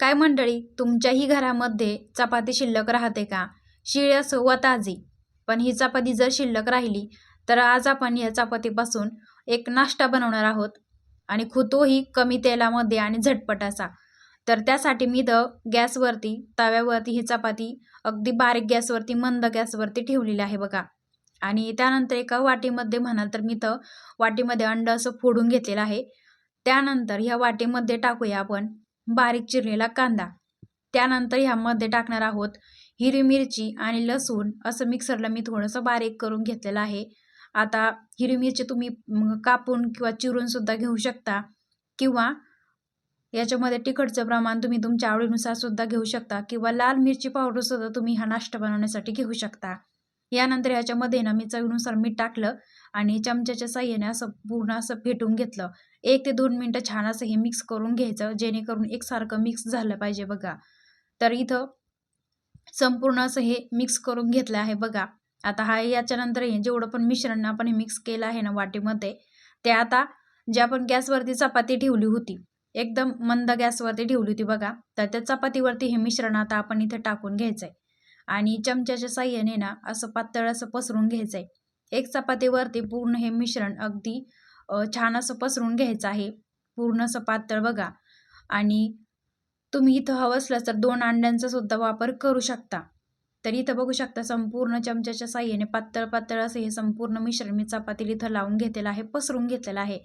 काय मंडळी तुमच्याही घरामध्ये चपाती शिल्लक राहते का? शिळी असो व ताजी पण ही चपाती जर शिल्लक राहिली तर आज आपण या चपातीपासून एक नाश्ता बनवणार आहोत. आणि खुतोही कमी तेलामध्ये आणि झटपट असा. तर त्यासाठी मी द गॅसवरती तव्यावरती ही चपाती अगदी बारीक गॅसवरती मंद गॅसवरती ठेवलेली आहे बघा. आणि त्यानंतर एका वाटीमध्ये म्हणाल तर मी तर वाटीमध्ये अंड असं फोडून घेतलेलं आहे. त्यानंतर ह्या वाटीमध्ये टाकूया आपण बारीक चिरलेला कांदा. त्यानंतर ह्यामध्ये टाकणार आहोत हिरवी मिरची आणि लसूण. असं मिक्सरला मी थोडंसं बारीक करून घेतलेलं आहे. आता हिरवी मिरची तुम्ही कापून किंवा चिरूनसुद्धा घेऊ शकता. किंवा याच्यामध्ये तिखटचं प्रमाण तुम्ही तुमच्या आवडीनुसार सुद्धा घेऊ शकता. किंवा लाल मिरची पावडरसुद्धा तुम्ही हा नाश्ता बनवण्यासाठी घेऊ शकता. यानंतर ह्याच्यामध्ये ना मी चवीनुसार मीठ टाकलं आणि चमच्याच्या साह्याने असं पूर्ण असं फेटून घेतलं. एक ते दोन मिनटं छान असं हे मिक्स करून घ्यायचं जेणेकरून एकसारखं मिक्स झालं पाहिजे बघा. तर इथं संपूर्ण असं हे मिक्स करून घेतलं आहे बघा. आता हा याच्यानंतर हे जेवढं पण मिश्रण आपण हे मिक्स केलं आहे ना वाटीमध्ये ते आता जे आपण गॅसवरती चपाती ठेवली होती एकदम मंद गॅसवरती ठेवली होती बघा. तर त्या चपातीवरती हे मिश्रण आता आपण इथे टाकून घ्यायचं आहे आणि चमच्याच्या साह्याने ना असं पातळ असं पसरून घ्यायचं आहे एक चपातीवरती पूर्ण हे मिश्रण अगदी छान असं पसरून घ्यायचं आहे. पूर्ण असं पातळ बघा. आणि तुम्ही इथं हवं असलं तर दोन अंड्यांचा सुद्धा वापर करू शकता. तर इथं बघू शकता संपूर्ण चमच्याच्या साह्याने पातळ पातळ असं हे संपूर्ण मिश्रण मी चपातीला इथं लावून घेतलेलं आहे पसरून घेतलेलं आहे.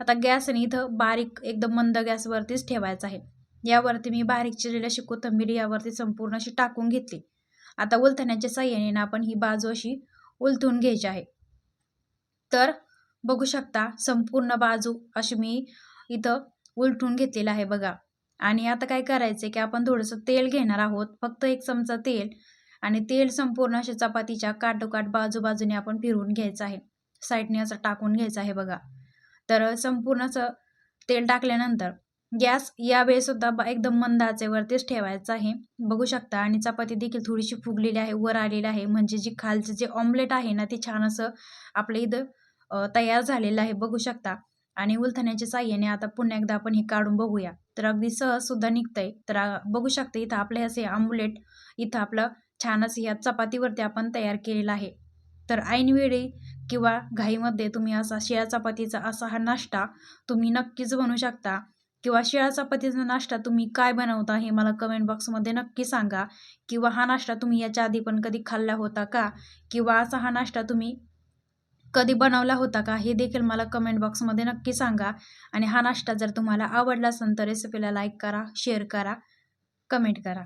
आता गॅसने इथं बारीक एकदम मंद गॅसवरतीच ठेवायचं आहे. यावरती मी बारीक चिरलेल्या अशी कोथंबीर यावरती संपूर्ण अशी टाकून घेतली. आता उलथण्याच्या साह्याने आपण ही बाजू अशी उलथून घ्यायची आहे. तर बघू शकता संपूर्ण बाजू अशी मी इथं उलटून घेतलेलं आहे बघा. आणि आता काय करायचं की आपण थोडंसं तेल घेणार आहोत फक्त एक चमचा तेल आणि तेल संपूर्ण अशा चपातीच्या काटोकाट बाजूबाजूने आपण फिरवून घ्यायचं आहे. साईडने असं टाकून घ्यायचं आहे बघा. तर संपूर्ण असं तेल टाकल्यानंतर गॅस यावेळेसुद्धा बा एकदम मंद आचेवरतीच ठेवायचं आहे. बघू शकता. आणि चपाती देखील थोडीशी फुगलेली आहे वर आलेली आहे. म्हणजे जी खालचं जे ऑमलेट आहे ना ते छान असं आपल्या इथं तयार झालेलं आहे. बघू शकता. आणि उलथण्याच्या साह्याने आता पुन्हा एकदा आपण हे काढून बघूया. तर अगदी सहजसुद्धा निघतंय. तर बघू शकता इथं आपले असे आमलेट इथं आपलं छान असं ह्या चपातीवरती आपण तयार केलेलं आहे. तर ऐनवेळी किंवा घाईमध्ये तुम्ही असा शिळा चपातीचा असा हा नाश्ता तुम्ही नक्कीच बनवू शकता. किंवा शिळा चपातीचा नाश्ता तुम्ही काय बनवता हे मला कमेंट बॉक्समध्ये नक्की सांगा. किंवा हा नाश्ता तुम्ही याच्या आधी पण कधी खाल्ला होता का? किंवा असा हा नाश्ता तुम्ही कधी बनवला होता का? हे देखील मला कमेंट बॉक्समध्ये नक्की सांगा. आणि हा नाश्ता जर तुम्हाला आवडला असेल तर रेसिपीला लाईक करा शेअर करा कमेंट करा.